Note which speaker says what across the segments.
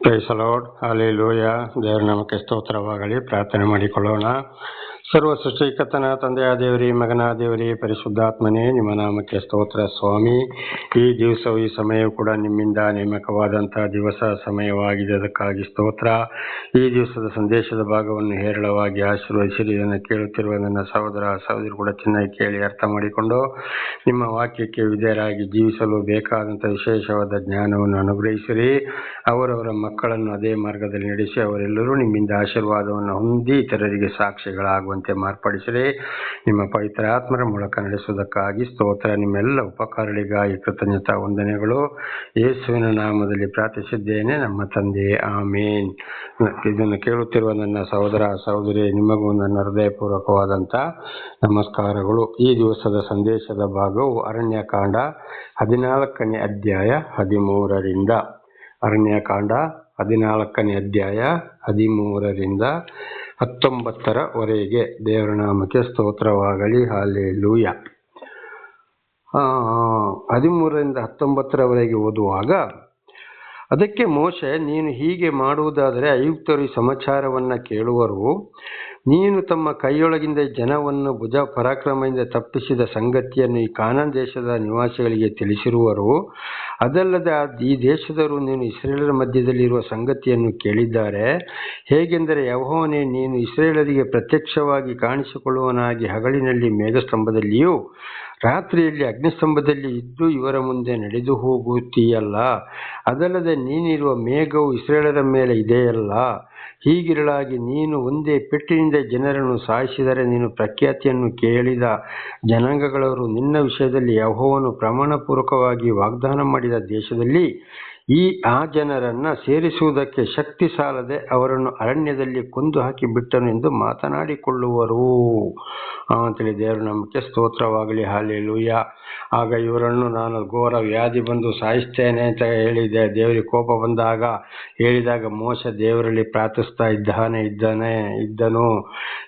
Speaker 1: ಪ್ರೈಸಲೋಡ್ hallelujah ದೇವರ ನಾಮಕ್ಕೆ ಸ್ತೋತ್ರವಾಗಲಿ ಪ್ರಾರ್ಥನೆ ಮಾಡಿಕೊಳ್ಳೋಣ ಸರ್ವ ಸೃಷ್ಟಿಕರ್ತನ ತಂದೆಯ ದೇವರಿ, ಮಗನ ದೇವರಿ, ಪರಿಶುದ್ಧಾತ್ಮನೇ, ನಿಮ್ಮ ನಾಮಕ್ಕೆ ಸ್ತೋತ್ರ ಸ್ವಾಮಿ. ಈ ದಿವಸವು ಈ ಸಮಯವು ಕೂಡ ನಿಮ್ಮಿಂದ ನೇಮಕವಾದಂಥ ದಿವಸ, ಸಮಯವಾಗಿದೆ. ಅದಕ್ಕಾಗಿ ಸ್ತೋತ್ರ. ಈ ದಿವಸದ ಸಂದೇಶದ ಭಾಗವನ್ನು ಹೇರಳವಾಗಿ ಆಶೀರ್ವದಿಸಿರಿ. ಇದನ್ನು ಕೇಳುತ್ತಿರುವ ನನ್ನ ಸಹೋದರ ಸಹೋದರಿ ಕೂಡ ಚೆನ್ನಾಗಿ ಕೇಳಿ ಅರ್ಥ ಮಾಡಿಕೊಂಡು ನಿಮ್ಮ ವಾಕ್ಯಕ್ಕೆ ವಿಧೇಯರಾಗಿ ಜೀವಿಸಲು ಬೇಕಾದಂಥ ವಿಶೇಷವಾದ ಜ್ಞಾನವನ್ನು ಅನುಗ್ರಹಿಸಿರಿ. ಅವರವರ ಮಕ್ಕಳನ್ನು ಅದೇ ಮಾರ್ಗದಲ್ಲಿ ನಡೆಸಿ ಅವರೆಲ್ಲರೂ ನಿಮ್ಮಿಂದ ಆಶೀರ್ವಾದವನ್ನು ಹೊಂದಿ, ಇತರರಿಗೆ ಸಾಕ್ಷಿಗಳಾಗುವಂತೆ ಮಾರ್ಪಡಿಸಿರಿ ನಿಮ್ಮ ಪವಿತ್ರ ಆತ್ಮರ ಮೂಲಕ ನಡೆಸುವುದಕ್ಕಾಗಿ ಸ್ತೋತ್ರ. ನಿಮ್ಮೆಲ್ಲ ಉಪಕಾರಗಳಿಗಾಗಿ ಕೃತಜ್ಞತಾ ವಂದನೆಗಳು. ಯೇಸುವಿನ ನಾಮದಲ್ಲಿ ಪ್ರಾರ್ಥಿಸಿದ್ದೇನೆ ನಮ್ಮ ತಂದೆ. ಆಮೇನ್. ಇದನ್ನು ಕೇಳುತ್ತಿರುವ ನನ್ನ ಸಹೋದರ ಸಹೋದರಿ, ನಿಮಗೂ ನನ್ನ ಹೃದಯಪೂರ್ವಕವಾದಂಥ ನಮಸ್ಕಾರಗಳು. ಈ ದಿವಸದ ಸಂದೇಶದ ಭಾಗವು ಅರಣ್ಯಕಾಂಡ ಹದಿನಾಲ್ಕನೇ ಅಧ್ಯಾಯ ಹದಿಮೂರರಿಂದ. ಅರಣ್ಯಕಾಂಡ ಹದಿನಾಲ್ಕನೇ ಅಧ್ಯಾಯ ಹದಿಮೂರರಿಂದ ಹತ್ತೊಂಬತ್ತರವರೆಗೆ ದೇವರ ನಾಮಕ್ಕೆ ಸ್ತೋತ್ರವಾಗಲಿ. ಹಾಲೆಲೂಯ ಲೂಯ ಹದಿಮೂರರಿಂದ ಹತ್ತೊಂಬತ್ತರವರೆಗೆ ಓದುವಾಗ, ಅದಕ್ಕೆ ಮೋಶೆ, ನೀನು ಹೀಗೆ ಮಾಡುವುದಾದರೆ ಆಯುಕ್ತರು ಈ ಸಮಾಚಾರವನ್ನು ಕೇಳುವರು. ನೀನು ತಮ್ಮ ಕೈಯೊಳಗಿಂದ ಜನವನ್ನು ಭುಜ ಪರಾಕ್ರಮದಿಂದ ತಪ್ಪಿಸಿದ ಸಂಗತಿಯನ್ನು ಈ ಕಾನಾನ್ ದೇಶದ ನಿವಾಸಿಗಳಿಗೆ ತಿಳಿಸಿರುವರು. ಅದಲ್ಲದೆ ಈ ದೇಶದವರು ನೀನು ಇಸ್ರೇಲರ ಮಧ್ಯದಲ್ಲಿರುವ ಸಂಗತಿಯನ್ನು ಕೇಳಿದ್ದಾರೆ. ಹೇಗೆಂದರೆ ಯಹೋವನೇ, ನೀನು ಇಸ್ರೇಲರಿಗೆ ಪ್ರತ್ಯಕ್ಷವಾಗಿ ಕಾಣಿಸಿಕೊಳ್ಳುವನಾಗಿ ಹಗಲಿನಲ್ಲಿ ಮೇಘಸ್ತಂಭದಲ್ಲಿಯೂ ರಾತ್ರಿಯಲ್ಲಿ ಅಗ್ನಿಸ್ತಂಭದಲ್ಲಿ ಇದ್ದು ಇವರ ಮುಂದೆ ನಡೆದು ಹೋಗುತ್ತೀಯಲ್ಲ. ಅದಲ್ಲದೆ ನೀನಿರುವ ಮೇಘವು ಇಸ್ರೇಲರ ಮೇಲೆ ಇದೆಯಲ್ಲ. ಹೀಗಿರಲಾಗಿ ನೀನು ಒಂದೇ ಪೆಟ್ಟಿನಿಂದ ಜನರನ್ನು ಸಾಯಿಸಿದರೆ ನೀನು ಪ್ರಖ್ಯಾತಿಯನ್ನು ಕೇಳಿದ ಜನಾಂಗಗಳವರು ನಿನ್ನ ವಿಷಯದಲ್ಲಿ ಯಹೋವನು ಪ್ರಮಾಣಪೂರ್ವಕವಾಗಿ ವಾಗ್ದಾನ ಮಾಡಿದ ದೇಶದಲ್ಲಿ ಈ ಆ ಜನರನ್ನು ಸೇರಿಸುವುದಕ್ಕೆ ಶಕ್ತಿ ಸಾಲದೆ ಅವರನ್ನು ಅರಣ್ಯದಲ್ಲಿ ಕೊಂದು ಹಾಕಿ ಬಿಟ್ಟನು ಎಂದು ಮಾತನಾಡಿಕೊಳ್ಳುವರು. ಅಂತೇಳಿ ದೇವರು ನಮಗೆ ಸ್ತೋತ್ರವಾಗಲಿ. ಹಾಲೆಲೂಯ. ಆಗ ಇವರನ್ನು ನಾನು ಘೋರ ವ್ಯಾಧಿ ಬಂದು ಸಾಯಿಸ್ತೇನೆ ಅಂತ ಹೇಳಿದೆ. ದೇವರಿಗೆ ಕೋಪ ಬಂದಾಗ ಹೇಳಿದಾಗ ಮೋಸ ದೇವರಲ್ಲಿ ಪ್ರಾರ್ಥಿಸ್ತಾ ಇದ್ದಾನೆ ಇದ್ದಾನೆ, ಇದ್ದನು.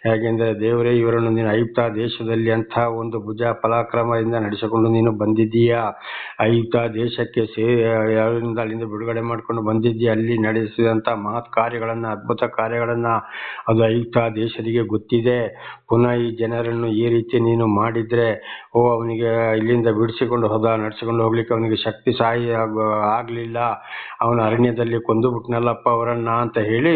Speaker 1: ಯಾಕೆಂದರೆ ದೇವರೇ, ಇವರನ್ನು ನೀನು ಐಪ್ತ ದೇಶದಲ್ಲಿ ಅಂಥ ಒಂದು ಭುಜ ಫಲಾಕ್ರಮದಿಂದ ನಡೆಸಿಕೊಂಡು ನೀನು ಬಂದಿದ್ದೀಯಾ? ಐಪ್ತ ದೇಶಕ್ಕೆ ಸೇ ಅಲ್ಲಿಂದ ಬಿಡುಗಡೆ ಮಾಡಿಕೊಂಡು ಬಂದಿದ್ದೀಯ? ಅಲ್ಲಿ ನಡೆಸಿದಂಥ ಮಹತ್ ಕಾರ್ಯಗಳನ್ನು, ಅದ್ಭುತ ಕಾರ್ಯಗಳನ್ನು ಅದು ಐಪ್ತ ದೇಶರಿಗೆ ಗೊತ್ತಿದೆ. ಪುನಃ ಈ ಜನರನ್ನು ಈ ರೀತಿ ನೀನು ಮಾಡಿದ್ರೆ, ಓ, ಅವನಿಗೆ ಇಲ್ಲಿಂದ ಬಿಡಿಸಿಕೊಂಡು ಹೋದ, ನಡೆಸಿಕೊಂಡು ಹೋಗ್ಲಿಕ್ಕೆ ಅವನಿಗೆ ಶಕ್ತಿ ಸಹಾಯ ಆಗಲಿಲ್ಲ. ಅವನು ಅರಣ್ಯದಲ್ಲಿ ಕೊಂದು ಬಿಟ್ನಲ್ಲಪ್ಪ ಅವರನ್ನ ಅಂತ ಹೇಳಿ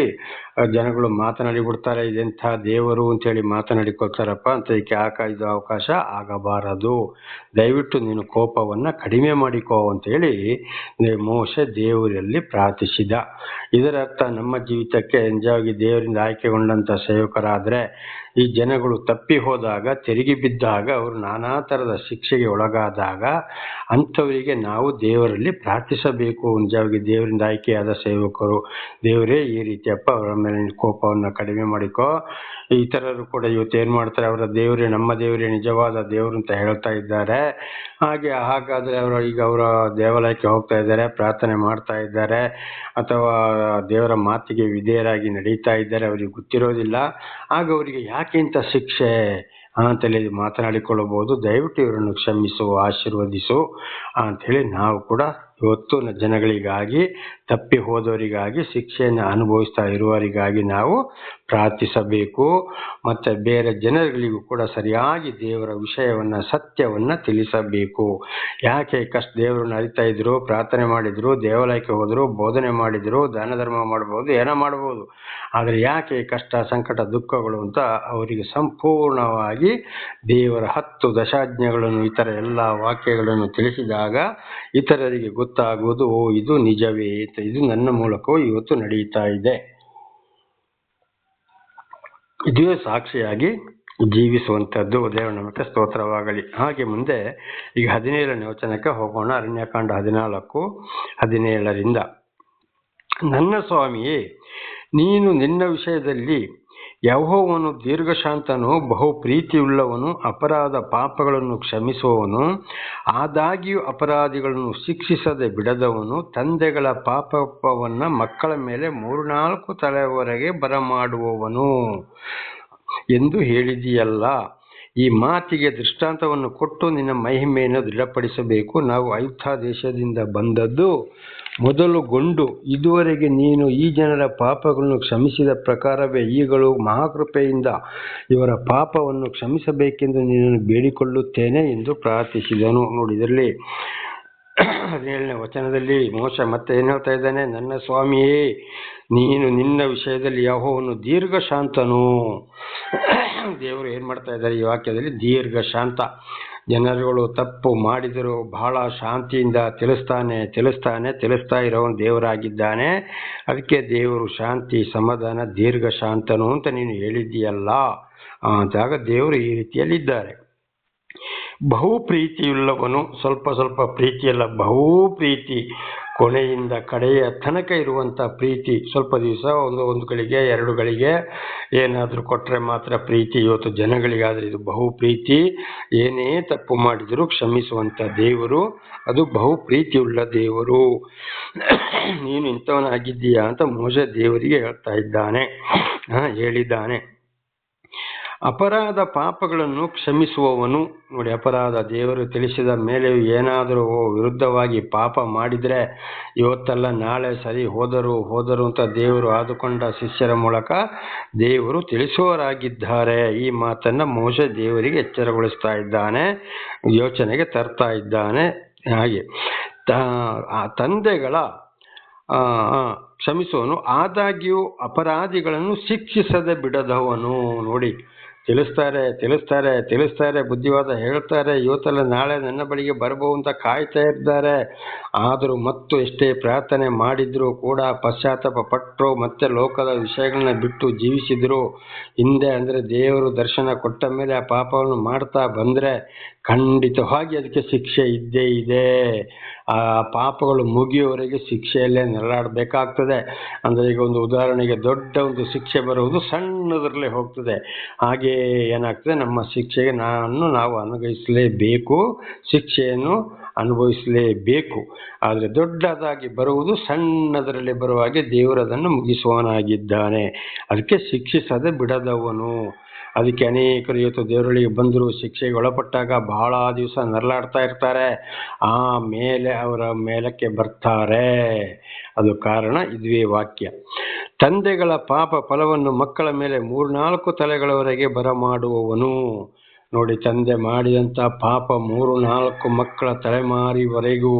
Speaker 1: ಜನಗಳು ಮಾತನಾಡಿ ಬಿಡ್ತಾರೆ, ಇದೆಂಥ ದೇವರು ಅಂತೇಳಿ ಮಾತನಾಡಿಕೊಳ್ತಾರಪ್ಪ ಅಂತ ಇದಕ್ಕೆ ಆಕ ಇದು ಅವಕಾಶ ಆಗಬಾರದು. ದಯವಿಟ್ಟು ನೀನು ಕೋಪವನ್ನು ಕಡಿಮೆ ಮಾಡಿಕೋ ಅಂತೇಳಿ ಮೋಶೆ ದೇವರಲ್ಲಿ ಪ್ರಾರ್ಥಿಸಿದ. ಇದರರ್ಥ ನಮ್ಮ ಜೀವಿತಕ್ಕೆ ನಿಜವಾಗಿ ದೇವರಿಂದ ಆಯ್ಕೆಗೊಂಡಂಥ ಸೇವಕರಾದ್ರೆ ಈ ಜನಗಳು ತಪ್ಪಿ ಹೋದಾಗ, ತೆರಿಗೆ ಬಿದ್ದಾಗ, ಅವರು ನಾನಾ ಥರದ ಶಿಕ್ಷೆಗೆ ಒಳಗಾದಾಗ ಅಂಥವರಿಗೆ ನಾವು ದೇವರಲ್ಲಿ ಪ್ರಾರ್ಥಿಸಬೇಕು. ನಿಜವಾಗಿ ದೇವರಿಂದ ಆಯ್ಕೆಯಾದ ಸೇವಕರು. ದೇವರೇ, ಈ ರೀತಿಯಪ್ಪ ಅವರ ಮೇಲೆ ಕೋಪವನ್ನು ಕಡಿಮೆ ಮಾಡಿಕೋ. ಇತರರು ಕೂಡ ಇವತ್ತು ಏನು ಮಾಡ್ತಾರೆ, ಅವರ ದೇವರೇ, ನಮ್ಮ ದೇವರೇ, ನಿಜವಾದ ದೇವರು ಅಂತ ಹೇಳ್ತಾ ಇದ್ದಾರೆ. ಹಾಗೆ, ಹಾಗಾದರೆ ಅವರು ಈಗ ಅವರ ದೇವಾಲಯಕ್ಕೆ ಹೋಗ್ತಾ ಇದ್ದಾರೆ, ಪ್ರಾರ್ಥನೆ ಮಾಡ್ತಾ ಇದ್ದಾರೆ, ಅಥವಾ ದೇವರ ಮಾತಿಗೆ ವಿಧೇಯರಾಗಿ ನಡೀತಾ ಇದ್ದಾರೆ, ಅವರಿಗೆ ಗೊತ್ತಿರೋದಿಲ್ಲ. ಆಗ ಅವರಿಗೆ ಯಾಕೆ ಇಂಥ ಶಿಕ್ಷೆ ಅಂತೇಳಿ ಮಾತನಾಡಿಕೊಳ್ಳಬಹುದು ದಯವಿಟ್ಟು ಇವರನ್ನು ಕ್ಷಮಿಸು ಆಶೀರ್ವದಿಸು ಅಂಥೇಳಿ ನಾವು ಕೂಡ ಇವತ್ತು ಜನಗಳಿಗಾಗಿ, ತಪ್ಪಿ ಹೋದವರಿಗಾಗಿ, ಶಿಕ್ಷೆಯನ್ನು ಅನುಭವಿಸ್ತಾ ಇರುವವರಿಗಾಗಿ ನಾವು ಪ್ರಾರ್ಥಿಸಬೇಕು. ಮತ್ತು ಬೇರೆ ಜನಗಳಿಗೂ ಕೂಡ ಸರಿಯಾಗಿ ದೇವರ ವಿಷಯವನ್ನು, ಸತ್ಯವನ್ನು ತಿಳಿಸಬೇಕು. ಯಾಕೆ ಕಷ್ಟ ದೇವರನ್ನ ಅರಿತಾ ಇದ್ರು, ಪ್ರಾರ್ಥನೆ ಮಾಡಿದ್ರು, ದೇವಾಲಯಕ್ಕೆ ಹೋದರು, ಬೋಧನೆ ಮಾಡಿದರು, ದಾನ ಧರ್ಮ ಮಾಡ್ಬೋದು, ಏನೋ ಮಾಡ್ಬೋದು. ಆದರೆ ಯಾಕೆ ಕಷ್ಟ, ಸಂಕಟ, ದುಃಖಗಳು ಅಂತ ಅವರಿಗೆ ಸಂಪೂರ್ಣವಾಗಿ ದೇವರ ಹತ್ತು ದಶಾಜ್ಞೆಗಳನ್ನು, ಇತರ ಎಲ್ಲ ವಾಕ್ಯಗಳನ್ನು ತಿಳಿಸಿದಾಗ ಇತರರಿಗೆ ಗೊತ್ತಾಗುವುದು, ಓ, ಇದು ನಿಜವೇ ಇದು ನನ್ನ ಮೂಲಕವೂ ಇವತ್ತು ನಡೀತಾ ಇದೆ. ಇದೇ ಸಾಕ್ಷಿಯಾಗಿ ಜೀವಿಸುವಂಥದ್ದು. ದೇವನಮಕ್ಕೆ ಸ್ತೋತ್ರವಾಗಲಿ. ಹಾಗೆ ಮುಂದೆ ಈಗ ಹದಿನೇಳನೇ ವಚನಕ್ಕೆ ಹೋಗೋಣ. ಅರಣ್ಯಕಾಂಡ ಹದಿನಾಲ್ಕು, ಹದಿನೇಳರಿಂದ. ನನ್ನ ಸ್ವಾಮಿಯೇ, ನೀನು ನಿನ್ನ ವಿಷಯದಲ್ಲಿ ಯಹೋವನು ದೀರ್ಘಶಾಂತನು, ಬಹು ಪ್ರೀತಿಯುಳ್ಳವನು, ಅಪರಾಧ ಪಾಪಗಳನ್ನು ಕ್ಷಮಿಸುವವನು, ಆದಾಗ್ಯೂ ಅಪರಾಧಿಗಳನ್ನು ಶಿಕ್ಷಿಸದೆ ಬಿಡದವನು, ತಂದೆಗಳ ಪಾಪವನ್ನು ಮಕ್ಕಳ ಮೇಲೆ ಮೂರು ನಾಲ್ಕು ತಲೆವರೆಗೆ ಬರಮಾಡುವವನು ಎಂದು ಹೇಳಿದೆಯಲ್ಲ ಈ ಮಾತಿಗೆ ದೃಷ್ಟಾಂತವನ್ನು ಕೊಟ್ಟು ನಿನ್ನ ಮಹಿಮೆಯನ್ನು ದೃಢಪಡಿಸಬೇಕು. ನಾವು ಅಯುಕ್ತ ದೇಶದಿಂದ ಬಂದದ್ದು ಮೊದಲುಗೊಂಡು ಇದುವರೆಗೆ ನೀನು ಈ ಜನರ ಪಾಪಗಳನ್ನು ಕ್ಷಮಿಸಿದ ಪ್ರಕಾರವೇ ಈಗಲೂ ಮಹಾಕೃಪೆಯಿಂದ ಇವರ ಪಾಪವನ್ನು ಕ್ಷಮಿಸಬೇಕೆಂದು ನಿನ್ನನ್ನು ಬೇಡಿಕೊಳ್ಳುತ್ತೇನೆ ಎಂದು ಪ್ರಾರ್ಥಿಸಿದನು. ನೋಡಿ, ಇದರಲ್ಲಿ ಹದಿನೇಳನೇ ವಚನದಲ್ಲಿ ಮೋಶ ಮತ್ತೆ ಏನು ಹೇಳ್ತಾ ಇದ್ದಾನೆ? ನನ್ನ ಸ್ವಾಮಿಯೇ, ನೀನು ನಿನ್ನ ವಿಷಯದಲ್ಲಿ ಯಹೋವನು ದೀರ್ಘ ಶಾಂತನು ದೇವರು ಏನು ಮಾಡ್ತಾ ಇದ್ದಾರೆ ಈ ವಾಕ್ಯದಲ್ಲಿ? ದೀರ್ಘ ಶಾಂತ ಜನರುಗಳು ತಪ್ಪು ಮಾಡಿದರೂ ಬಹಳ ಶಾಂತಿಯಿಂದ ತಿಳಿಸ್ತಾನೆ ತಿಳಿಸ್ತಾನೆ, ತಿಳಿಸ್ತಾ ಇರೋನು ದೇವರಾಗಿದ್ದಾನೆ. ಅದಕ್ಕೆ ದೇವರು ಶಾಂತಿ, ಸಮಾಧಾನ, ದೀರ್ಘ ಶಾಂತನು ಅಂತ ನೀನು ಹೇಳಿದ್ದೀಯಲ್ಲ. ಅಂದಾಗ ದೇವರು ಈ ರೀತಿಯಲ್ಲಿದ್ದಾರೆ. ಬಹು ಪ್ರೀತಿಯುಳ್ಳವನು, ಸ್ವಲ್ಪ ಸ್ವಲ್ಪ ಪ್ರೀತಿಯಲ್ಲ, ಬಹು ಪ್ರೀತಿ. ಕೊನೆಯಿಂದ ಕಡೆಯ ತನಕ ಇರುವಂಥ ಪ್ರೀತಿ ಸ್ವಲ್ಪ ದಿವಸ ಒಂದು ಒಂದು ಗಳಿಗೆ, ಎರಡು ಗಳಿಗೆ ಏನಾದರೂ ಕೊಟ್ಟರೆ ಮಾತ್ರ ಪ್ರೀತಿ. ಇವತ್ತು ಜನಗಳಿಗಾದರೆ ಇದು ಬಹು ಪ್ರೀತಿ. ಏನೇ ತಪ್ಪು ಮಾಡಿದರೂ ಕ್ಷಮಿಸುವಂಥ ದೇವರು, ಅದು ಬಹು ಪ್ರೀತಿಯುಳ್ಳ ದೇವರು. ನೀನು ಇಂಥವನಾಗಿದ್ದೀಯಾ ಅಂತ ಮೋಜ ದೇವರಿಗೆ ಹೇಳ್ತಾ ಇದ್ದಾನೆ. ಹೇಳಿದ್ದಾನೆ. ಅಪರಾಧ ಪಾಪಗಳನ್ನು ಕ್ಷಮಿಸುವವನು. ನೋಡಿ, ಅಪರಾಧ ದೇವರು ತಿಳಿಸಿದ ಮೇಲೆ ಏನಾದರೂ ವಿರುದ್ಧವಾಗಿ ಪಾಪ ಮಾಡಿದರೆ ಇವತ್ತಲ್ಲ, ನಾಳೆ ಸರಿ ಹೋದರು ಹೋದರು ಅಂತ ದೇವರು ಆದುಕೊಂಡ ಶಿಷ್ಯರ ಮೂಲಕ ದೇವರು ತಿಳಿಸುವರಾಗಿದ್ದಾರೆ ಈ ಮಾತನ್ನು ಮೋಶ ದೇವರಿಗೆ ಎಚ್ಚರಗೊಳಿಸ್ತಾ ಇದ್ದಾನೆ, ಯೋಚನೆಗೆ ತರ್ತಾ ಇದ್ದಾನೆ. ಹಾಗೆ ಆ ತಂದೆಗಳ ಕ್ಷಮಿಸುವನು ಆದಾಗ್ಯೂ ಅಪರಾಧಿಗಳನ್ನು ಶಿಕ್ಷಿಸದೆ ಬಿಡದವನು. ನೋಡಿ ತಿಳಿಸ್ತಾರೆ ತಿಳಿಸ್ತಾರೆ ತಿಳಿಸ್ತಾರೆ, ಬುದ್ಧಿವಾದ ಹೇಳ್ತಾರೆ. ಇವತ್ತಲ್ಲ ನಾಳೆ ನನ್ನ ಬಳಿಗೆ ಬರಬಹುದು ಅಂತ ಕಾಯ್ತಾ ಇದ್ದಾರೆ. ಆದರೂ ಮತ್ತು ಎಷ್ಟೇ ಪ್ರಾರ್ಥನೆ ಮಾಡಿದರೂ ಕೂಡ ಪಶ್ಚಾತ್ತಾಪ ಪಟ್ಟರು, ಮತ್ತೆ ಲೋಕದ ವಿಷಯಗಳನ್ನ ಬಿಟ್ಟು ಜೀವಿಸಿದರು. ಹಿಂದೆ ಅಂದರೆ ದೇವರು ದರ್ಶನ ಕೊಟ್ಟ ಮೇಲೆ ಆ ಪಾಪವನ್ನು ಮಾಡ್ತಾ ಬಂದರೆ ಖಂಡಿತವಾಗಿ ಅದಕ್ಕೆ ಶಿಕ್ಷೆ ಇದ್ದೇ ಇದೆ. ಆ ಪಾಪಗಳು ಮುಗಿಯುವವರೆಗೆ ಶಿಕ್ಷೆಯಲ್ಲೇ ನೆರಳಾಡಬೇಕಾಗ್ತದೆ. ಅಂದರೆ ಈಗ ಒಂದು ಉದಾಹರಣೆಗೆ ದೊಡ್ಡ ಒಂದು ಶಿಕ್ಷೆ ಬರುವುದು ಸಣ್ಣದರಲ್ಲೇ ಹೋಗ್ತದೆ. ಹಾಗೆ ಏನಾಗ್ತದೆ, ನಮ್ಮ ಶಿಕ್ಷೆಗೆ ನಾನು, ನಾವು ಅನುಭವಿಸಲೇಬೇಕು ಶಿಕ್ಷೆಯನ್ನು ಅನುಭವಿಸಲೇಬೇಕು. ಆದರೆ ದೊಡ್ಡದಾಗಿ ಬರುವುದು ಸಣ್ಣದರಲ್ಲಿ ಬರುವ ಹಾಗೆ ದೇವರು ಅದನ್ನು ಮುಗಿಸುವವನಾಗಿದ್ದಾನೆ. ಅದಕ್ಕೆ ಶಿಕ್ಷಿಸದೆ ಬಿಡದವನು. ಅದಕ್ಕೆ ಅನೇಕರು ಇವತ್ತು ದೇವರೊಳಗೆ ಬಂದರು, ಶಿಕ್ಷೆಗೆ ಒಳಪಟ್ಟಾಗ ಬಹಳ ದಿವಸ ನರಳಾಡ್ತಾ ಇರ್ತಾರೆ. ಆಮೇಲೆ ಅವರ ಮೇಲಕ್ಕೆ ಬರ್ತಾರೆ. ಅದು ಕಾರಣ ಇದುವೇ ವಾಕ್ಯ. ತಂದೆಗಳ ಪಾಪ ಫಲವನ್ನು ಮಕ್ಕಳ ಮೇಲೆ ಮೂರ್ನಾಲ್ಕು ತಲೆಗಳವರೆಗೆ ಬರಮಾಡುವವನು. ನೋಡಿ, ತಂದೆ ಮಾಡಿದಂಥ ಪಾಪ ಮೂರು ನಾಲ್ಕು ಮಕ್ಕಳ ತಲೆಮಾರಿವರೆಗೂ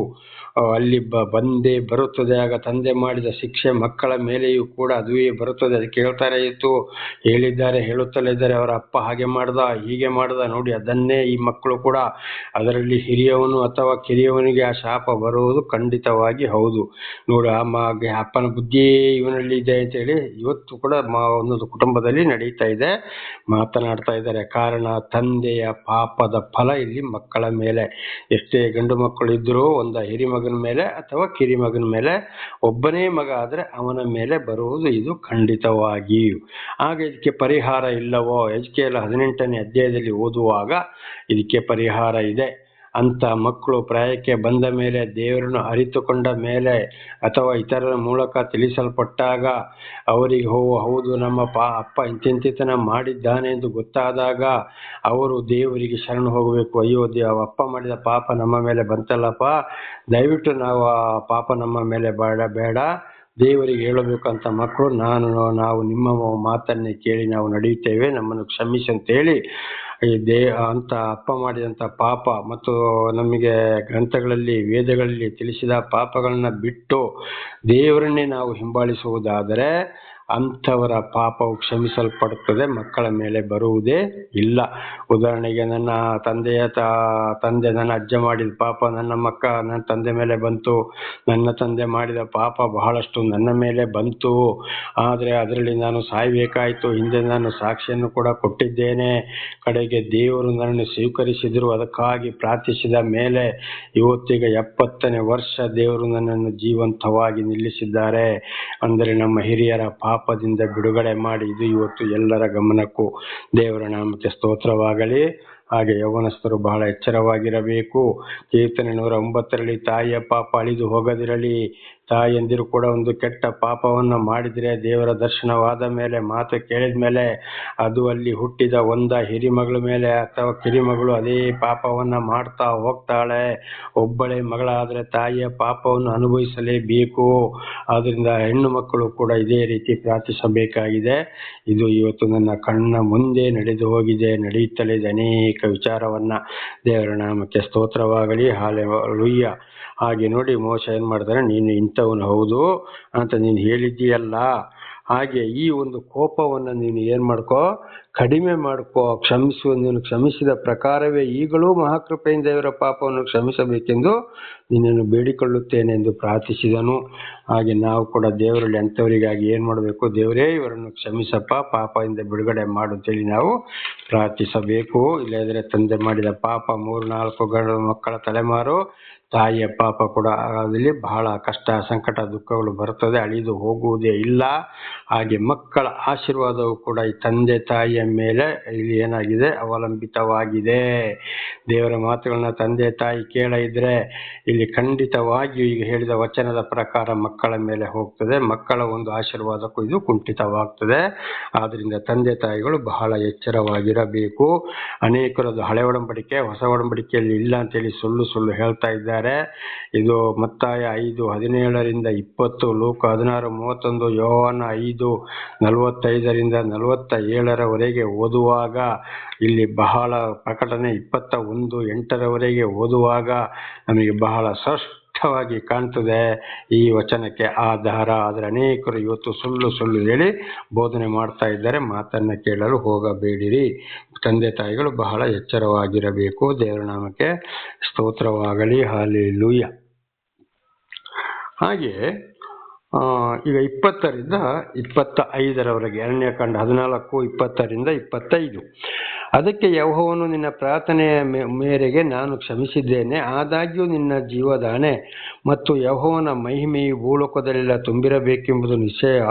Speaker 1: ಅಲ್ಲಿ ಬ, ಬಂದೇ ಬರುತ್ತದೆ. ಆಗ ತಂದೆ ಮಾಡಿದ ಶಿಕ್ಷೆ ಮಕ್ಕಳ ಮೇಲೆಯೂ ಕೂಡ ಅದುವೇ ಬರುತ್ತದೆ ಅದಕ್ಕೆ ಹೇಳ್ತಾರೆ ಇತ್ತು, ಹೇಳಿದ್ದಾರೆ, ಹೇಳುತ್ತಲೇ ಇದ್ದಾರೆ. ಅವರ ಅಪ್ಪ ಹಾಗೆ ಮಾಡ್ದ, ಹೀಗೆ ಮಾಡ್ದ. ನೋಡಿ, ಅದನ್ನೇ ಈ ಮಕ್ಕಳು ಕೂಡ ಅದರಲ್ಲಿ ಹಿರಿಯವನು ಅಥವಾ ಕಿರಿಯವನಿಗೆ ಆ ಶಾಪ ಬರುವುದು ಖಂಡಿತವಾಗಿ ಹೌದು. ನೋಡಿ, ಆ ಮಗೆ ಅಪ್ಪನ ಬುದ್ಧಿ ಇವನಲ್ಲಿ ಇದೆ ಅಂತೇಳಿ ಇವತ್ತು ಕೂಡ ಮಾ ಕುಟುಂಬದಲ್ಲಿ ನಡೀತಾ ಇದೆ, ಮಾತನಾಡ್ತಾ ಇದ್ದಾರೆ. ಕಾರಣ ತಂದೆಯ ಪಾಪದ ಫಲ ಇಲ್ಲಿ ಮಕ್ಕಳ ಮೇಲೆ. ಎಷ್ಟೇ ಗಂಡು ಮಕ್ಕಳು ಒಂದು ಹಿರಿಮಗನ ಮೇಲೆ ಅಥವಾ ಕಿರಿಮಗನ ಮೇಲೆ, ಒಬ್ಬನೇ ಮಗ ಆದರೆ ಅವನ ಮೇಲೆ ಬರುವುದು ಇದು ಖಂಡಿತವಾಗಿಯೂ ಆಗ ಇದಕ್ಕೆ ಪರಿಹಾರ ಇಲ್ಲವೋ? ಎಚ್ ಕೆ ಎಲ್ ಹದಿನೆಂಟನೇ ಅಧ್ಯಾಯದಲ್ಲಿ ಓದುವಾಗ ಇದಕ್ಕೆ ಪರಿಹಾರ ಇದೆ. ಅಂತ ಮಕ್ಕಳು ಪ್ರಾಯಕ್ಕೆ ಬಂದ ಮೇಲೆ ದೇವರನ್ನು ಅರಿತುಕೊಂಡ ಮೇಲೆ ಅಥವಾ ಇತರರ ಮೂಲಕ ತಿಳಿಸಲ್ಪಟ್ಟಾಗ ಅವರಿಗೆ ಹೋ ಹೌದು, ನಮ್ಮ ಪಾ, ಅಪ್ಪ ಇಂತಿಂತಿತನ ಮಾಡಿದ್ದಾನೆ ಎಂದು ಗೊತ್ತಾದಾಗ ಅವರು ದೇವರಿಗೆ ಶರಣು ಹೋಗಬೇಕು. ಅಯ್ಯೋ, ದೇವ, ಅಪ್ಪ ಮಾಡಿದ ಪಾಪ ನಮ್ಮ ಮೇಲೆ ಬಂತಲ್ಲಪ್ಪ. ದಯವಿಟ್ಟು ನಾವು ಆ ಪಾಪ ನಮ್ಮ ಮೇಲೆ ಬೇಡ ಬೇಡ. ದೇವರಿಗೆ ಹೇಳಬೇಕಂತ ಮಕ್ಕಳು, ನಾನು, ನಾವು ನಿಮ್ಮ ಮಾತನ್ನೇ ಕೇಳಿ ನಾವು ನಡೆಯುತ್ತೇವೆ. ನಮ್ಮನ್ನು ಕ್ಷಮಿಸಿ ಅಂತೇಳಿ ಈ ದೇ ಅಂತ ಅಪ್ಪ ಮಾಡಿದಂಥ ಪಾಪ ಮತ್ತು ನಮಗೆ ಗ್ರಂಥಗಳಲ್ಲಿ ವೇದಗಳಲ್ಲಿ ತಿಳಿಸಿದ ಪಾಪಗಳನ್ನ ಬಿಟ್ಟು ದೇವರನ್ನೇ ನಾವು ಹಿಂಬಾಲಿಸುವುದಾದರೆ ಅಂಥವರ ಪಾಪವು ಕ್ಷಮಿಸಲ್ಪಡುತ್ತದೆ, ಮಕ್ಕಳ ಮೇಲೆ ಬರುವುದೇ ಇಲ್ಲ. ಉದಾಹರಣೆಗೆ ನನ್ನ ತಂದೆಯ ತ, ತಂದೆ ನನ್ನ ಅಜ್ಜ ಮಾಡಿದ ಪಾಪ, ನನ್ನ ಮಕ್ಕ, ನನ್ನ ತಂದೆ ಮೇಲೆ ಬಂತು, ನನ್ನ ತಂದೆ ಮಾಡಿದ ಪಾಪ ಬಹಳಷ್ಟು ನನ್ನ ಮೇಲೆ ಬಂತು, ಆದರೆ ಅದರಲ್ಲಿ ನಾನು ಸಾಯಬೇಕಾಯಿತು, ಹಿಂದೆ ನಾನು ಸಾಕ್ಷಿಯನ್ನು ಕೂಡ ಕೊಟ್ಟಿದ್ದೇನೆ. ಕಡೆಗೆ ದೇವರು ನನ್ನನ್ನು ಸ್ವೀಕರಿಸಿದರು, ಅದಕ್ಕಾಗಿ ಪ್ರಾರ್ಥಿಸಿದ ಮೇಲೆ ಇವತ್ತಿಗೆ ಎಪ್ಪತ್ತನೇ ವರ್ಷ ದೇವರು ನನ್ನನ್ನು ಜೀವಂತವಾಗಿ ನಿಲ್ಲಿಸಿದ್ದಾರೆ. ಅಂದರೆ ನಮ್ಮ ಹಿರಿಯರ ಪಾಪದಿಂದ ಬಿಡುಗಡೆ ಮಾಡಿ ಇದು ಇವತ್ತು ಎಲ್ಲರ ಗಮನಕ್ಕೂ ದೇವರ ನಾಮಕ್ಕೆ ಸ್ತೋತ್ರವಾಗಲಿ. ಹಾಗೆ ಯೌವನಸ್ಥರು ಬಹಳ ಎಚ್ಚರವಾಗಿರಬೇಕು. ಕೀರ್ತನೆ ನೂರ ಒಂಬತ್ತರಲ್ಲಿ ತಾಯಿಯ ಪಾಪ ಅಳಿದು ಹೋಗದಿರಲಿ. ತಾಯಂದಿರು ಕೂಡ ಒಂದು ಕೆಟ್ಟ ಪಾಪವನ್ನು ಮಾಡಿದರೆ ದೇವರ ದರ್ಶನವಾದ ಮೇಲೆ, ಮಾತು ಕೇಳಿದ ಮೇಲೆ, ಅದು ಅಲ್ಲಿ ಹುಟ್ಟಿದ ಒಂದ ಹಿರಿಮಗಳ ಮೇಲೆ ಅಥವಾ ಕಿರಿಮಗಳು ಅದೇ ಪಾಪವನ್ನು ಮಾಡ್ತಾ ಹೋಗ್ತಾಳೆ. ಒಬ್ಬಳೇ ಮಗಳಾದರೆ ತಾಯಿಯ ಪಾಪವನ್ನು ಅನುಭವಿಸಲೇಬೇಕು. ಆದ್ದರಿಂದ ಹೆಣ್ಣು ಮಕ್ಕಳು ಕೂಡ ಇದೇ ರೀತಿ ಪ್ರಾರ್ಥಿಸಬೇಕಾಗಿದೆ. ಇದು ಇವತ್ತು ನನ್ನ ಕಣ್ಣ ಮುಂದೆ ನಡೆದು ಹೋಗಿದೆ. ನಡೆಯುತ್ತಲೇ ಇದೆ ಅನೇಕ ವಿಚಾರವನ್ನ. ದೇವರ ನಾಮಕ್ಕೆ ಸ್ತೋತ್ರವಾಗಲಿ. ಹಾಲೆ ಲುಯ್ಯ ಹಾಗೆ ನೋಡಿ ಮೋಸ ಏನು ಮಾಡ್ತಾರೆ? ನೀನು ಇಂಥವನು ಹೌದು. ಅಂತ ನೀನು ಹೇಳಿದ್ದೀಯಲ್ಲ. ಹಾಗೆ ಈ ಒಂದು ಕೋಪವನ್ನು ನೀನು ಏನು ಮಾಡ್ಕೋ ಕಡಿಮೆ ಮಾಡಿಕೋ ಕ್ಷಮಿಸುವ ನೀನು ಕ್ಷಮಿಸಿದ ಪ್ರಕಾರವೇ ಈಗಲೂ ಮಹಾಕೃಪೆಯಿಂದ ಇವರ ಪಾಪವನ್ನು ಕ್ಷಮಿಸಬೇಕೆಂದು ನಿನ್ನನ್ನು ಬೇಡಿಕೊಳ್ಳುತ್ತೇನೆ ಎಂದು ಪ್ರಾರ್ಥಿಸಿದನು. ಹಾಗೆ ನಾವು ಕೂಡ ದೇವರಲ್ಲಿ ಅಂಥವರಿಗಾಗಿ ಏನು ಮಾಡಬೇಕು? ದೇವರೇ, ಇವರನ್ನು ಕ್ಷಮಿಸಪ್ಪ, ಪಾಪದಿಂದ ಬಿಡುಗಡೆ ಮಾಡು ಅಂತೇಳಿ ನಾವು ಪ್ರಾರ್ಥಿಸಬೇಕು. ಇಲ್ಲದ್ರೆ ತಂದೆ ಮಾಡಿದ ಪಾಪ ಮೂರು ನಾಲ್ಕು ಗಂಡು ಮಕ್ಕಳ ತಲೆಮಾರು, ತಾಯಿಯ ಪಾಪ ಕೂಡ ಆಗಲಿ ಬಹಳ ಕಷ್ಟ, ಸಂಕಟ, ದುಃಖಗಳು ಬರುತ್ತದೆ ಅಳಿದು ಹೋಗುವುದೇ ಇಲ್ಲ. ಹಾಗೆ ಮಕ್ಕಳ ಆಶೀರ್ವಾದವು ಕೂಡ ಈ ತಂದೆ, ತಾಯಿಯ ಮೇಲೆ ಇಲ್ಲಿ ಏನಾಗಿದೆ? ಅವಲಂಬಿತವಾಗಿದೆ. ದೇವರ ಮಾತುಗಳನ್ನ ತಂದೆ, ತಾಯಿ ಕೇಳ ಇಲ್ಲಿ ಖಂಡಿತವಾಗಿಯೂ ಈಗ ಹೇಳಿದ ವಚನದ ಪ್ರಕಾರ ಮಕ್ಕಳ ಮೇಲೆ ಹೋಗ್ತದೆ. ಮಕ್ಕಳ ಒಂದು ಆಶೀರ್ವಾದಕ್ಕೂ ಇದು ಕುಂಠಿತವಾಗ್ತದೆ. ಆದ್ರಿಂದ ತಂದೆ, ತಾಯಿಗಳು ಬಹಳ ಎಚ್ಚರವಾಗಿರಬೇಕು. ಅನೇಕರದು ಹಳೆ ಒಡಂಬಡಿಕೆ, ಹೊಸ ಒಡಂಬಡಿಕೆಯಲ್ಲಿ ಇಲ್ಲ ಅಂತೇಳಿ ಸುಳ್ಳು ಸುಳ್ಳು ಹೇಳ್ತಾ ಇದ್ದಾರೆ. ಇದು ಮತ್ತಾಯ ಐದು, ಹದಿನೇಳರಿಂದ ಇಪ್ಪತ್ತು, ಲೋಕ ಹದಿನಾರು, ಮೂವತ್ತೊಂದು ಯೋವನ ಐದು, ನಲವತ್ತೈದರಿಂದ ನಲವತ್ತ ಏಳರವರೆಗೆ ಓದುವಾಗ, ಇಲ್ಲಿ ಬಹಳ ಪ್ರಕಟಣೆ ಇಪ್ಪತ್ತ ಒಂದು ಎಂಟರವರೆಗೆ ಓದುವಾಗ ನಮಗೆ ಬಹಳ ಸ್ಪಷ್ಟವಾಗಿ ಕಾಣ್ತದೆ ಈ ವಚನಕ್ಕೆ ಆಧಾರ. ಆದರೆ ಅನೇಕರು ಇವತ್ತು ಸುಳ್ಳು ಸುಳ್ಳು ಹೇಳಿ ಬೋಧನೆ ಮಾಡ್ತಾ ಇದ್ದಾರೆ. ಮಾತನ್ನು ಕೇಳಲು ಹೋಗಬೇಡಿರಿ. ತಂದೆ ತಾಯಿಗಳು ಬಹಳ ಎಚ್ಚರವಾಗಿರಬೇಕು. ದೇವರ ನಾಮಕ್ಕೆ ಸ್ತೋತ್ರವಾಗಲಿ. ಹಾಲಿ ಲೂಯ ಹಾಗೆ ಈಗ ಇಪ್ಪತ್ತರಿಂದ ಇಪ್ಪತ್ತ ಐದರವರೆಗೆ ಎರಡನೇ ಕಂಡ ಹದಿನಾಲ್ಕು ಇಪ್ಪತ್ತರಿಂದ ಇಪ್ಪತ್ತೈದು. ಅದಕ್ಕೆ ಯಹೋವನು ನಿನ್ನ ಪ್ರಾರ್ಥನೆಯ ಮೇರೆಗೆ ನಾನು ಕ್ಷಮಿಸಿದ್ದೇನೆ. ಆದಾಗ್ಯೂ ನಿನ್ನ ಜೀವದಾಣೆ ಮತ್ತು ಯಹೋವನ ಮಹಿಮೆಯು ಭೂಲೋಕದಲ್ಲೆಲ್ಲ ತುಂಬಿರಬೇಕೆಂಬುದು ನಿಶ್ಚಯ.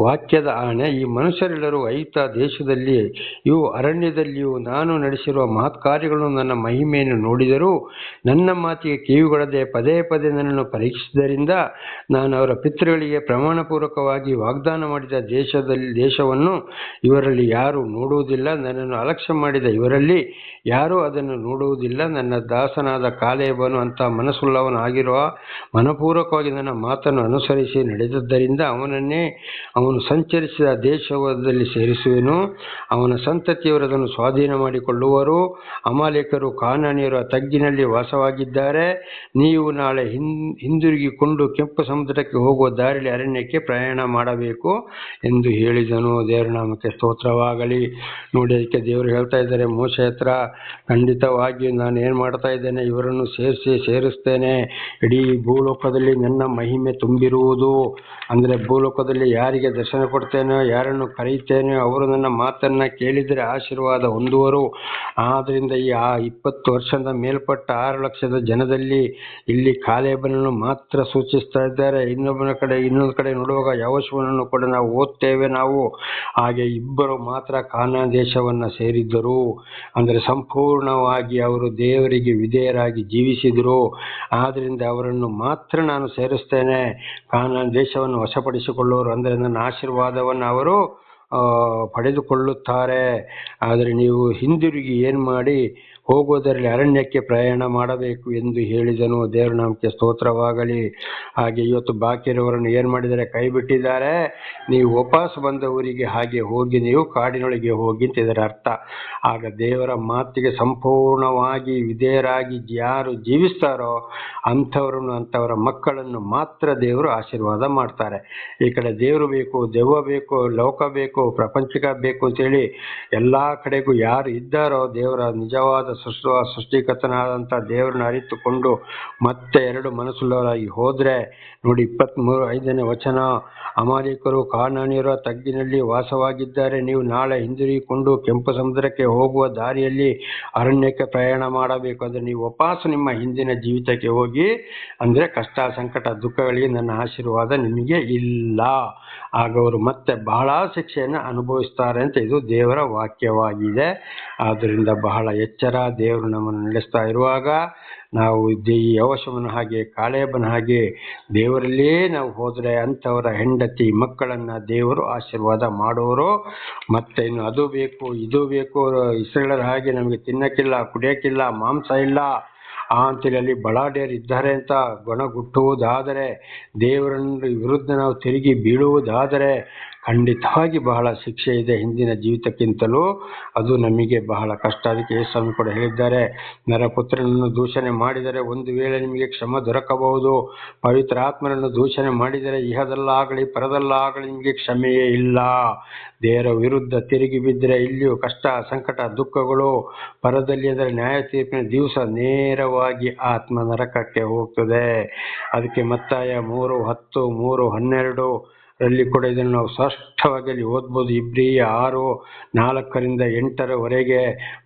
Speaker 1: ವಾಕ್ಯದ ಆಣೆ, ಈ ಮನುಷ್ಯರೆಲ್ಲರೂ ಐತ ದೇಶದಲ್ಲಿ ಇವು ಅರಣ್ಯದಲ್ಲಿಯೂ ನಾನು ನಡೆಸಿರುವ ಮಹತ್ ಕಾರ್ಯಗಳನ್ನು ನನ್ನ ಮಹಿಮೆಯನ್ನು ನೋಡಿದರೂ, ನನ್ನ ಮಾತಿಗೆ ಕಿವಿಗೊಡದೆ ಪದೇ ಪದೇ ನನ್ನನ್ನು ಪರೀಕ್ಷಿಸಿದ್ದರಿಂದ ನಾನು ಅವರ ಪಿತೃಗಳಿಗೆ ಪ್ರಮಾಣಪೂರ್ವಕವಾಗಿ ವಾಗ್ದಾನ ಮಾಡಿದ ದೇಶದಲ್ಲಿ, ದೇಶವನ್ನು ಇವರಲ್ಲಿ ಯಾರೂ ನೋಡುವುದಿಲ್ಲ. ನನ್ನನ್ನು ಅಲಕ್ಷ್ಯ ಮಾಡಿದ ಇವರಲ್ಲಿ ಯಾರೂ ಅದನ್ನು ನೋಡುವುದಿಲ್ಲ. ನನ್ನ ದಾಸನಾದ ಕಾಲೇಬನು ಅಂತ ಮನಸ್ಸುಳ್ಳವನು ಆಗಿರುವ ಮನಪೂರ್ವಕವಾಗಿ ನನ್ನ ಮಾತನ್ನು ಅನುಸರಿಸಿ ನಡೆದದ್ದರಿಂದ ಅವನನ್ನೇ ಅವನು ಸಂಚರಿಸಿದ ದೇಶದಲ್ಲಿ ಸೇರಿಸುವೆನು. ಅವನ ಸಂತತಿಯವರು ಅದನ್ನು ಸ್ವಾಧೀನ ಮಾಡಿಕೊಳ್ಳುವರು. ಅಮಾಲೇಕರು ಆ ತಗ್ಗಿನಲ್ಲಿ ವಾಸವಾಗಿದ್ದಾರೆ. ನೀವು ನಾಳೆ ಹಿಂದಿರುಗಿಕೊಂಡು ಕೆಂಪು ಸಮುದ್ರಕ್ಕೆ ಹೋಗುವ ದಾರಿಯಲ್ಲಿ ಅರಣ್ಯಕ್ಕೆ ಪ್ರಯಾಣ ಮಾಡಬೇಕು ಎಂದು ಹೇಳಿದನು. ದೇವರ ನಾಮಕ್ಕೆ ಸ್ತೋತ್ರವಾಗಲಿ. ನೋಡಿ ಅದಕ್ಕೆ ದೇವರು ಹೇಳ್ತಾ ಇದ್ದಾರೆ ಮೋಶೆ ಹತ್ರ ಖಂಡಿತವಾಗಿಯೂ ನಾನು ಏನು ಮಾಡ್ತಾ ಇದ್ದೇನೆ, ಇವರನ್ನು ಸೇರಿಸಿ ಸೇರಿಸ್ತೇನೆ. ಇಡೀ ಭೂಲೋಕದಲ್ಲಿ ನನ್ನ ಮಹಿಮೆ ತುಂಬಿರುವುದು. ಅಂದರೆ ಭೂಲೋಕದಲ್ಲಿ ಯಾರಿಗೆ ದರ್ಶನ ಕೊಡ್ತೇನೋ, ಯಾರನ್ನು ಕರೆಯುತ್ತೇನೆ, ಅವರು ನನ್ನ ಮಾತನ್ನು ಕೇಳಿದರೆ ಆಶೀರ್ವಾದ ಹೊಂದುವರು. ಆದ್ದರಿಂದ ಈ ಆ ಇಪ್ಪತ್ತು ವರ್ಷದ ಮೇಲ್ಪಟ್ಟ ಆರು ಲಕ್ಷದ ಜನದಲ್ಲಿ ಇಲ್ಲಿ ಕಾಲೇಬನನ್ನು ಮಾತ್ರ ಸೂಚಿಸ್ತಾ ಇದ್ದಾರೆ. ಇನ್ನೊಬ್ಬನ ಕಡೆ, ಇನ್ನೊಂದು ಕಡೆ ನೋಡುವಾಗ ಯಾವಶ್ವನನ್ನು ಕೂಡ ನಾವು ಓದ್ತೇವೆ ನಾವು. ಹಾಗೆ ಇಬ್ಬರು ಮಾತ್ರ ಕಾನಾ ದೇಶವನ್ನು ಅಂದರೆ ಸಂಪೂರ್ಣವಾಗಿ ಅವರು ದೇವರಿಗೆ ವಿಧೇಯರಾಗಿ ಜೀವಿಸಿದರು ಆದ್ದರಿಂದ ಅವರನ್ನು ಮಾತ್ರ ನಾನು ಸೇರಿಸ್ತೇನೆ. ಕಾನಾನ್ ದೇಶವನ್ನು ವಶಪಡಿಸಿಕೊಳ್ಳೋರು, ಅಂದರೆ ನನ್ನ ಆಶೀರ್ವಾದವನ್ನು ಅವರು ಪಡೆದುಕೊಳ್ಳುತ್ತಾರೆ. ಆದರೆ ನೀವು ಹಿಂದಿರುಗಿ ಏನು ಮಾಡಿ ಹೋಗುವುದರಲ್ಲಿ ಅರಣ್ಯಕ್ಕೆ ಪ್ರಯಾಣ ಮಾಡಬೇಕು ಎಂದು ಹೇಳಿದನು. ದೇವರ ನಾಮಕ್ಕೆ ಸ್ತೋತ್ರವಾಗಲಿ. ಹಾಗೆ ಇವತ್ತು ಬಾಕಿ ಏನು ಮಾಡಿದರೆ ಕೈ ಬಿಟ್ಟಿದ್ದಾರೆ. ನೀವು ವಾಪಸ್ ಬಂದವರಿಗೆ ಹಾಗೆ ಹೋಗಿ, ನೀವು ಕಾಡಿನೊಳಗೆ ಹೋಗಿ ಅಂತ ಇದರ ಅರ್ಥ. ಆಗ ದೇವರ ಮಾತಿಗೆ ಸಂಪೂರ್ಣವಾಗಿ ವಿಧೇಯರಾಗಿ ಯಾರು ಜೀವಿಸ್ತಾರೋ ಅಂಥವರನ್ನು, ಅಂಥವರ ಮಕ್ಕಳನ್ನು ಮಾತ್ರ ದೇವರು ಆಶೀರ್ವಾದ ಮಾಡ್ತಾರೆ. ಈ ಕಡೆ ದೇವರು ಬೇಕು, ದೆವ್ವ ಬೇಕು, ಲೋಕ ಬೇಕು ಪ್ರಪಂಚಿಕ ಬೇಕು ಅಂತೇಳಿ ಎಲ್ಲ ಕಡೆಗೂ ಯಾರು ಇದ್ದಾರೋ ದೇವರ ನಿಜವಾದ ಸೃಷ್ಟ ಸೃಷ್ಟಿಕರ್ತನಾದಂಥ ದೇವರನ್ನ ಅರಿತುಕೊಂಡು ಮತ್ತೆ ಎರಡು ಮನಸ್ಸುಳ್ಳವರಾಗಿ ಹೋದರೆ ನೋಡಿ ಇಪ್ಪತ್ತ್ಮೂರು ಐದನೇ ವಚನ, ಅಮಾಲಿಕರು ಕಾನಾನಿಯರ ತಗ್ಗಿನಲ್ಲಿ ವಾಸವಾಗಿದ್ದಾರೆ, ನೀವು ನಾಳೆ ಹಿಂದಿರುಗಿಕೊಂಡು ಕೆಂಪು ಸಮುದ್ರಕ್ಕೆ ಹೋಗುವ ದಾರಿಯಲ್ಲಿ ಅರಣ್ಯಕ್ಕೆ ಪ್ರಯಾಣ ಮಾಡಬೇಕು. ಅಂದರೆ ನೀವು ವಾಪಸ್ ನಿಮ್ಮ ಹಿಂದಿನ ಜೀವಿತಕ್ಕೆ ಹೋಗಿ, ಅಂದರೆ ಕಷ್ಟ, ಸಂಕಟ, ದುಃಖಗಳಿಗೆ ನನ್ನ ಆಶೀರ್ವಾದ ನಿಮಗೆ ಇಲ್ಲ. ಆಗ ಅವರು ಮತ್ತೆ ಬಹಳ ಶಿಕ್ಷೆಯನ್ನು ಅನುಭವಿಸ್ತಾರೆ ಅಂತ ಇದು ದೇವರ ವಾಕ್ಯವಾಗಿದೆ. ಆದ್ದರಿಂದ ಬಹಳ ಎಚ್ಚರ ದೇವರು ನಮ್ಮನ್ನು ನಡೆಸ್ತಾ ಇರುವಾಗ ನಾವು ಈ ಅವಶ್ಯವನ್ನು ಹಾಗೆ ಕಾಳೇಬನ ಹಾಗೆ ದೇವರಲ್ಲೇ ನಾವು ಹೋದರೆ ಅಂಥವರ ಹೆಂಡತಿ ಮಕ್ಕಳನ್ನು ದೇವರು ಆಶೀರ್ವಾದ ಮಾಡೋರು, ಮತ್ತೆ ಇನ್ನು ಅದು ಬೇಕು, ಇದು ಬೇಕು ಇಸ್ರೇಲರ ಹಾಗೆ ನಮಗೆ ತಿನ್ನಕ್ಕಿಲ್ಲ, ಕುಡಿಯೋಕ್ಕಿಲ್ಲ, ಮಾಂಸ ಇಲ್ಲ, ಆ ಅಂತೇಳಿ ಬಲಾಢ್ಯರು ಇದ್ದಾರೆ ಅಂತ ಗೊಣಗುಟ್ಟುವುದಾದರೆ, ದೇವರನ್ನು ವಿರುದ್ಧ ನಾವು ತಿರುಗಿ ಬೀಳುವುದಾದರೆ ಖಂಡಿತವಾಗಿ ಬಹಳ ಶಿಕ್ಷೆ ಇದೆ ಹಿಂದಿನ ಜೀವಿತಕ್ಕಿಂತಲೂ. ಅದು ನಮಗೆ ಬಹಳ ಕಷ್ಟ. ಅದಕ್ಕೆ ಯೇಸ್ವಾಮಿ ಕೂಡ ಹೇಳಿದ್ದಾರೆ, ನರಪುತ್ರನನ್ನು ದೂಷಣೆ ಮಾಡಿದರೆ ಒಂದು ವೇಳೆ ನಿಮಗೆ ಕ್ಷಮ ದೊರಕಬಹುದು. ಪವಿತ್ರ ಆತ್ಮನನ್ನು ದೂಷಣೆ ಮಾಡಿದರೆ ಇಹದಲ್ಲಾಗಲಿ ಪರದಲ್ಲಾಗಲಿ ನಿಮಗೆ ಕ್ಷಮೆಯೇ ಇಲ್ಲ. ದೇವರ ವಿರುದ್ಧ ತಿರುಗಿ ಬಿದ್ದರೆ ಇಲ್ಲಿಯೂ ಕಷ್ಟ, ಸಂಕಟ, ದುಃಖಗಳು ಪರದಲ್ಲಿ ಅಂದರೆ ನ್ಯಾಯ ತೀರ್ಪಿನ ದಿವಸ ನೇರವಾಗಿ ಆತ್ಮ ನರಕಕ್ಕೆ ಹೋಗ್ತದೆ. ಅದಕ್ಕೆ ಮತ್ತಾಯ ಮೂರು ಹತ್ತು, ಮೂರು ಹನ್ನೆರಡು ರಲ್ಲಿ ಕೂಡ ಇದನ್ನು ನಾವು ಸ್ಪಷ್ಟವಾಗಿ ಅಲ್ಲಿ ಓದ್ಬೋದು. ಇಬ್ರಿಯ ಆರು, ನಾಲ್ಕರಿಂದ ಎಂಟರವರೆಗೆ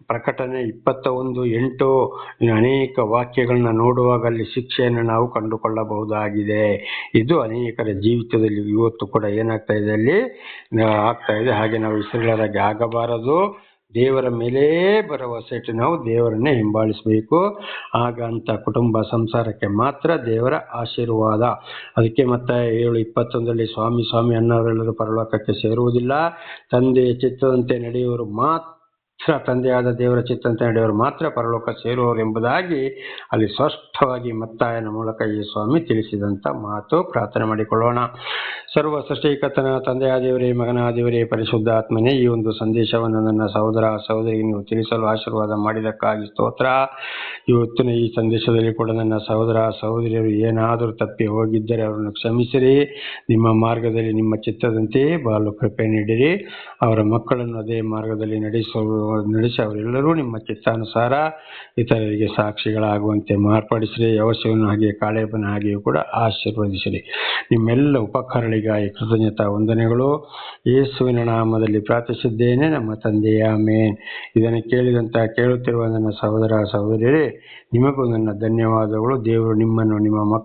Speaker 1: ಪ್ರಕಟಣೆ ಇಪ್ಪತ್ತ ಒಂದು, ಎಂಟು, ಅನೇಕ ವಾಕ್ಯಗಳನ್ನ ನೋಡುವಾಗ ಅಲ್ಲಿ ಶಿಕ್ಷೆಯನ್ನು ನಾವು ಕಂಡುಕೊಳ್ಳಬಹುದಾಗಿದೆ. ಇದು ಅನೇಕರ ಜೀವಿತದಲ್ಲಿ ಇವತ್ತು ಕೂಡ ಏನಾಗ್ತಾ ಇದೆ ಅಲ್ಲಿ ಆಗ್ತಾ ಇದೆ. ಹಾಗೆ ನಾವು ಇಸ್ರೇಲರಾಗಿ ಆಗಬಾರದು. ದೇವರ ಮೇಲೇ ಭರವಸೆ ಇಟ್ಟು ನಾವು ದೇವರನ್ನೇ ಹಿಂಬಾಲಿಸಬೇಕು. ಆಗ ಅಂತ ಕುಟುಂಬ ಸಂಸಾರಕ್ಕೆ ಮಾತ್ರ ದೇವರ ಆಶೀರ್ವಾದ. ಅದಕ್ಕೆ ಮತ್ತೆ ಏಳು ಇಪ್ಪತ್ತೊಂದರಲ್ಲಿ ಸ್ವಾಮಿ ಸ್ವಾಮಿ ಅನ್ನೋರೆಲ್ಲರೂ ಪರಲೋಕಕ್ಕೆ ಸೇರುವುದಿಲ್ಲ. ತಂದೆ ಚಿತ್ತದಂತೆ ನಡೆಯುವರು ಮಾತ್ರ. ತಂದೆಯಾದ ದೇವರ ಚಿತ್ತಂತ ನಡೆಯವರು ಮಾತ್ರ ಪರಲೋಕ ಸೇರುವವರು ಎಂಬುದಾಗಿ ಅಲ್ಲಿ ಸ್ಪಷ್ಟವಾಗಿ ಮತ್ತಾಯನ ಮೂಲಕ ಈ ಸ್ವಾಮಿ ತಿಳಿಸಿದಂಥ ಮಾತು. ಪ್ರಾರ್ಥನೆ ಮಾಡಿಕೊಳ್ಳೋಣ. ಸರ್ವ ಸೃಷ್ಟಿಕರ್ತನ ತಂದೆಯಾದೇವರೇ ದೇವರೇ, ಮಗನ ದೇವರೇ ಪರಿಶುದ್ಧ ಆತ್ಮನೇ ಈ ಒಂದು ಸಂದೇಶವನ್ನು ನನ್ನ ಸಹೋದರ, ಸಹೋದರಿಗೆ ನೀವು ತಿಳಿಸಲು ಆಶೀರ್ವಾದ ಮಾಡಿದಕ್ಕಾಗಿ ಸ್ತೋತ್ರ. ಇವತ್ತಿನ ಈ ಸಂದೇಶದಲ್ಲಿ ಕೂಡ ನನ್ನ ಸಹೋದರ, ಸಹೋದರಿಯರು ಏನಾದರೂ ತಪ್ಪಿ ಹೋಗಿದ್ದರೆ ಅವರನ್ನು ಕ್ಷಮಿಸಿರಿ. ನಿಮ್ಮ ಮಾರ್ಗದಲ್ಲಿ ನಿಮ್ಮ ಚಿತ್ತದಂತೆ ಬಾಲು ಕೃಪೆ ನೀಡಿರಿ. ಅವರ ಮಕ್ಕಳನ್ನು ಅದೇ ಮಾರ್ಗದಲ್ಲಿ ನಡೆಸುವ ನಡೆಸಿ ಅವರೆಲ್ಲರೂ ನಿಮ್ಮ ಚಿತ್ತಾನುಸಾರ ಇತರರಿಗೆ ಸಾಕ್ಷಿಗಳಾಗುವಂತೆ ಮಾರ್ಪಡಿಸಿರಿ ಯವಶವನ್ನು ಹಾಗೆ ಕಾಳೆಬ್ಬನ ಹಾಗೆಯೂ ಕೂಡ ಆಶೀರ್ವದಿಸಿರಿ. ನಿಮ್ಮೆಲ್ಲ ಉಪಕಾರಗಳಿಗಾಗಿ ಕೃತಜ್ಞತಾ ವಂದನೆಗಳು. ಯೇಸುವಿನ ನಾಮದಲ್ಲಿ ಪ್ರಾರ್ಥಿಸಿದ್ದೇನೆ, ನಮ್ಮ ತಂದೆಯ ಮೇನ್ ಇದನ್ನು ಕೇಳಿದಂತ ಕೇಳುತ್ತಿರುವ ನನ್ನ ಸಹೋದರ ಸಹೋದರಿಯರೇ, ನಿಮಗೂ ನನ್ನ ಧನ್ಯವಾದಗಳು. ದೇವರು ನಿಮ್ಮನ್ನು ನಿಮ್ಮ ಮಕ್ಕಳು